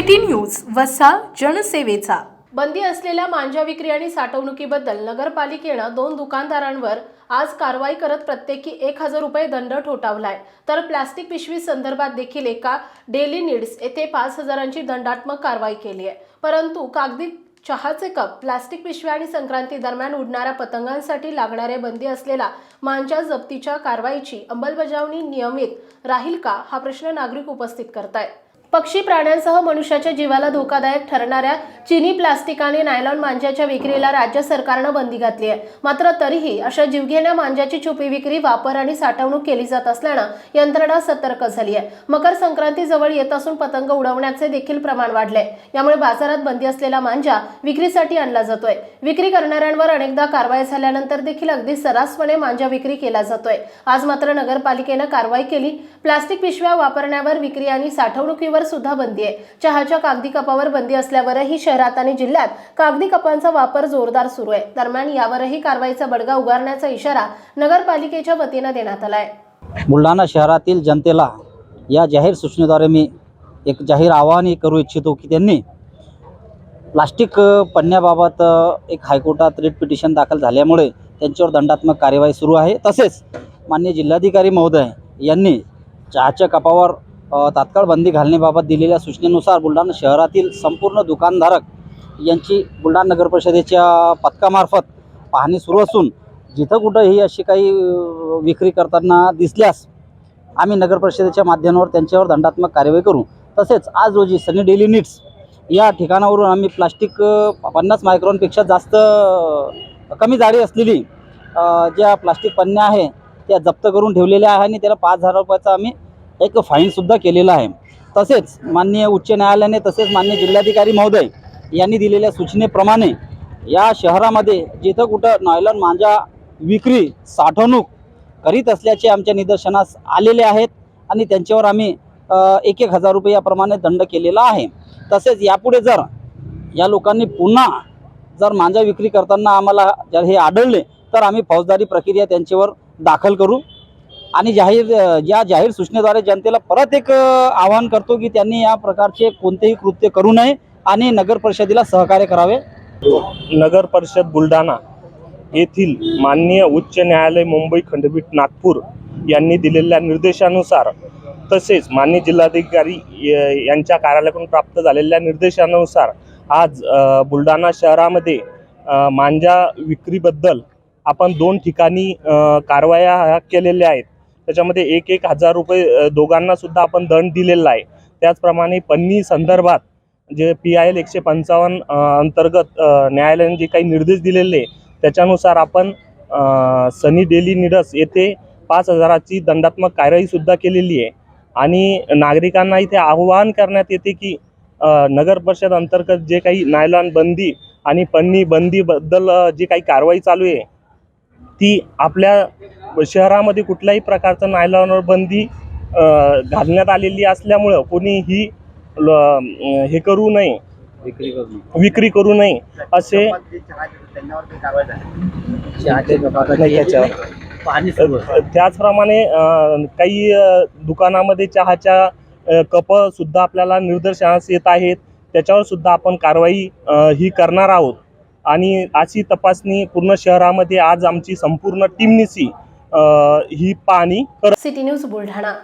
City news वसा जनसेवेचा. बंदी असलेल्या मांजा विक्री आणि साठवणुकीबद्दल नगरपालिकेनं दोन दुकानदारांवर आज कारवाई करत प्रत्येकी एक हजार रुपये दंड ठोठावलाय. तर प्लास्टिक पिशवी संदर्भात देखील एका डेली नीड्स येथे पाच हजारांची दंडात्मक कारवाई केली आहे. परंतु कागदी चहाचे कप प्लास्टिक पिशव्या आणि संक्रांती दरम्यान उडणाऱ्या पतंगांसाठी लागणारे बंदी असलेला मांजा जप्तीच्या कारवाईची अंमलबजावणी नियमित राहील का हा प्रश्न नागरिक उपस्थित करतायत. पक्षी प्राण्यांसह मनुष्याच्या जीवाला धोकादायक ठरणाऱ्या चिनी प्लास्टिक आणि नायलॉन मांज्याच्या विक्रीला राज्य सरकारनं बंदी घातली आहे. मात्र तरीही अशा जीवघेण्या मांज्याची छुपी विक्री वापर आणि साठवणूक केली जात असल्यानं यंत्रणा सतर्क झाली आहे. मकर संक्रांती जवळ येत असून पतंग उडवण्याचे देखील प्रमाण वाढले यामुळे बाजारात बंदी असलेला मांजा विक्रीसाठी आणला जातोय. विक्री करणाऱ्यांवर अनेकदा कारवाई झाल्यानंतर देखील अगदी सर्रासपणे मांजा विक्री केला जातोय. आज मात्र नगरपालिकेनं कारवाई केली. प्लास्टिक पिशव्या वापरण्यावर विक्री आणि साठवणुकीवर सुद्धा बंदी आहे. चहाच्या कागदी कपावर बंदी असल्यावरही शहरात आणि जिल्ह्यात कागदी कपांचा वापर जोरदार सुरू आहे. दरम्यान यावरही कारवाईचा बडगा उगारण्याचा इशारा नगरपालिकेच्या वतीनं देण्यात आलाय. बुलढाणा शहरातील जनतेला या जाहीर सूचनेद्वारे मी एक जाहीर आवाहनही करू इच्छितो की त्यांनी प्लास्टिक पडण्याबाबत एक हायकोर्टात रिट पिटिशन दाखल झाल्यामुळे त्यांच्यावर दंडात्मक कार्यवाही सुरू आहे. तसेच मान्य जिल्हाधिकारी महोदय यांनी चहाच्या कपावर तात्काळ बंदी घालण्याबाबत दिलेल्या सूचनेनुसार बुलढाणा शहरातील संपूर्ण दुकानधारक यांची बुलढाणा नगर परिषदेच्या पथकामार्फत पाहणी सुरू असून जिथं कुठं ही अशी काही विक्री करताना दिसल्यास आम्ही नगर परिषदेच्या माध्यमावर त्यांच्यावर दंडात्मक कार्यवाही करू. तसेच आज रोजी सनी डेली नीड्स या ठिकाणावरून आम्ही प्लास्टिक पन्नास मायक्रॉनपेक्षा जास्त कमी जाडी असलेली ज्या प्लास्टिक पन्न्या आहे त्या जप्त करून ठेवलेल्या आहे आणि त्याला पाच हजार रुपयाचा आम्ही एक फाईनसुद्धा केलेला आहे. तसेच माननीय उच्च न्यायालयाने तसेच माननीय जिल्हाधिकारी महोदय यांनी दिलेल्या सूचनेप्रमाणे या शहरामध्ये जिथं कुठं नॉयलॉन मांजा विक्री साठवणूक करीत असल्याचे आमच्या निदर्शनास आलेले आहेत आणि त्यांच्यावर आम्ही एक एक हजार रुपये याप्रमाणे दंड केलेला आहे. तसेच यापुढे जर या लोकांनी पुन्हा जर मांजा विक्री करताना आम्हाला जर हे आढळले तर आम्ही फौजदारी प्रक्रिया त्यांच्यावर दाखल करू. आणि जाहीर या जाहीर सूचनेद्वारे जनतेला परत एक आवाहन करतो की त्यांनी या प्रकारचे कोणतेही कृत्य करू नये आणि नगर परिषदेला सहकार्य करावे. नगर परिषद बुलढाणा येथील माननीय उच्च न्यायालय मुंबई खंडपीठ नागपूर यांनी दिलेल्या निर्देशानुसार तसेच माननीय जिल्हाधिकारी य- यांच्या कार्यालयाकडून प्राप्त झालेल्या निर्देशानुसार आज बुलढाणा शहरामध्ये मांजा विक्रीबद्दल आपण दोन ठिकाणी कारवाया ह्या केलेल्या आहेत. त्याच्यामध्ये एक एक हजार रुपये दोघांना सुद्धा आपण दंड दिलेला आहे. त्याचप्रमाणे पन्नी संदर्भात जे पी आय एल एकशे पंचावन्न अंतर्गत न्यायालयाने जे काही निर्देश दिलेले त्याच्यानुसार आपण सनी डेली निडस येथे पाच हजाराची दंडात्मक कार्यवाहीसुद्धा केलेली आहे. आणि नागरिकांना इथे आवाहन करण्यात येते की नगर परिषद अंतर्गत जे काही नायलॉन बंदी आणि पन्नी बंदीबद्दल जी काही कारवाई चालू आहे ती आपल्या शहरामध्ये कुठल्याही प्रकारचं नायलॉनवर बंदी घालण्यात आलेली असल्यामुळं कोणीही हे करू नये. विक्री करू नये. असे त्याचप्रमाणे काही दुकानामध्ये चहाच्या कप सुद्धा आपल्याला निदर्शनास येत आहेत. त्याच्यावर सुद्धा आपण कारवाई ही करणार आहोत. आणि अशी तपासणी पूर्ण शहरामध्ये आज आमची संपूर्ण टीमनिसी ही पाणी सिटी न्यूज बुलढाणा.